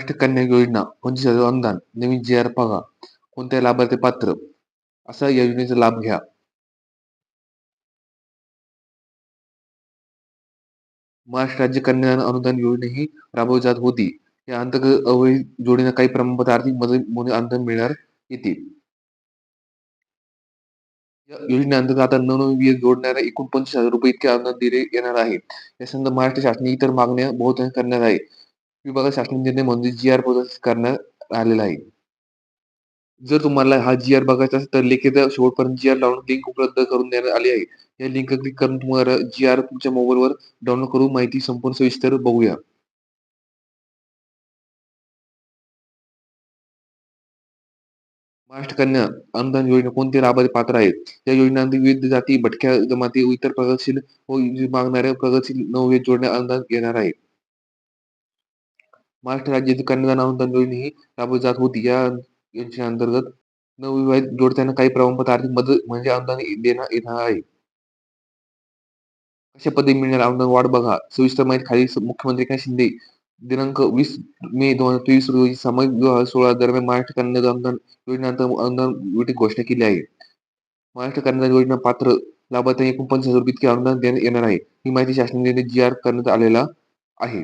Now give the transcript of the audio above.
महाराष्ट्र कन्या योजना पंचवीस हजार अनुदान नवीन जी आर पगा कोणत्या लाभार्थी पात्र? असा या योजनेचा लाभ घ्या. महाराष्ट्र राज्य कन्यादान अनुदान योजना ही राबवली जात होती. या अंतर्गत अवैध जोडीनं काही प्रमाणात आर्थिक मदत म्हणून अनुदान मिळणार येते. या योजनेअंतर्गत आता नवनवीन जोडणाऱ्या एकूण पंचवीस हजार रुपये इतके अनुदान दिले येणार आहे. या संदर्भात महाराष्ट्र शासनाने इतर मागण्या बहुत करण्यात आहे. विभागात शासन निर्णय म्हणजे जी आर करण्यात आलेला आहे. जर तुम्हाला हा जी आर बघायचा असेल तर लिखित शेवटपर्यंत जी आर डाउनलोड लिंक उपलब्ध करून देण्यात आली आहे. या लिंक क्लिक करून तुम्हाला जी आर तुमच्या मोबाईलवर डाउनलोड करून माहिती संपूर्ण सविस्तर बघूया. महाराष्ट्र कन्या अनुदान योजना कोणते लाभार्थी पात्र आहेत? या योजनेअंतर्गत विविध जाती भटक्या जमाती इतर प्रगतशील व मागणाऱ्या प्रगतशील नववीत जोडण्या अनुदान येणार आहे. महाराष्ट्र राज्यातील कन्यादान अनुदान योजना ही राबवली जात होती. या योजने अंतर्गत नवविवाहित जोडत्यांना काही प्रमाणपत्र आर्थिक मदत म्हणजे अनुदान देण्यात येणार आहे. अशा पद्धती मिळणार अनुदान वाढ बघा. सविस्तर माहिती खाली मुख्यमंत्री एकनाथ शिंदे दिनांक वीस मे दोन हजार तेवीस रोजी सामाजिक विवाह सोहळा दरम्यान महाराष्ट्र कन्यादान अनुदान योजनेअंतर्गत अनुदान घोषणा केली आहे. महाराष्ट्र कन्यादान योजना पात्र लाभार्थ्यांना एकूण पंचवीस हजार रुपये इतके अनुदान देण्यात येणार आहे. ही माहिती शासनाने जी आर करण्यात आलेला आहे.